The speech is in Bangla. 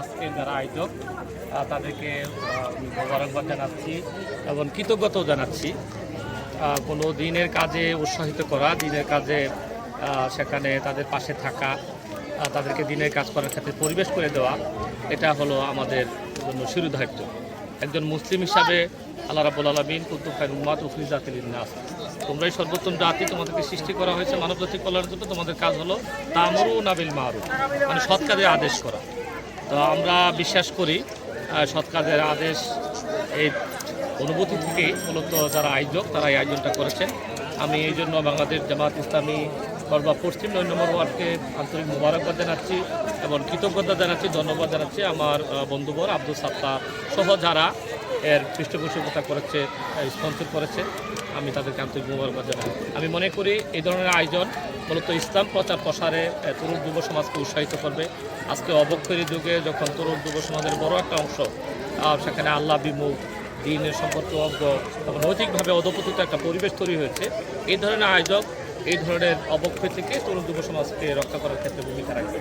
আজকে যারা আয়োজক তাদেরকে মোবারকবাদ জানাচ্ছি এবং কৃতজ্ঞতাও জানাচ্ছি। কোনো দিনের কাজে উৎসাহিত করা, দিনের কাজে সেখানে তাদের পাশে থাকা তাদেরকে দিনের কাজ করার ক্ষেত্রে পরিবেশ করে দেওয়া, এটা হলো আমাদের জন্য শিরোধার্য একজন মুসলিম হিসাবে আল্লাহ রাবুল আলমিন কুতুব খাই উম্মাত উফরি জাতিল নাস তোমরাই সর্বোত্তম জাতি তোমাদেরকে সৃষ্টি করা হয়েছে মানব জাতি কল্যাণের জন্য তোমাদের কাজ হলো তামরু নাবিল মারু মানে সৎ কাজে আদেশ করা। তো আমরা বিশ্বাস করি আহ, সৎ কাজের আদেশ এই অনুভূতি থেকেই মূলত যারা আয়োজক তারা এই আয়োজনটা করেছেন। আমি এই জন্য বাংলাদেশ জামাত ইসলামী করবা পশ্চিম নয় নম্বর ওয়ার্ডকে আন্তরিক মোবারকবাদ জানাচ্ছি এবং কৃতজ্ঞতা জানাচ্ছি ধন্যবাদ জানাচ্ছি আমার বন্ধুবর আব্দুল সাত্তার সহ যারা এর পৃষ্ঠপোষকতা করেছে স্পন্সর করেছে। আমি তাদেরকে আন্তরিক মোবারকবাদ জানাই। আমি মনে করি এই ধরনের আয়োজন মূলত ইসলাম প্রচার প্রসারে তরুণ যুব সমাজকে উৎসাহিত করবে। আজকে অবক্ষরী যুগে যখন তরুণ যুব সমাজের বড় একটা অংশ সেখানে আল্লাহ বিমুখ, দিনের সম্পর্কে অজ্ঞ, এবং নৈতিকভাবে অধপতিত একটা পরিবেশ তৈরি হয়েছে। এই ধরনের আয়োজক, এই ধরনের অবক্ষয় থেকে তরুণ যুব সমাজকে রক্ষা করার ক্ষেত্রে ভূমিকা রাখবে।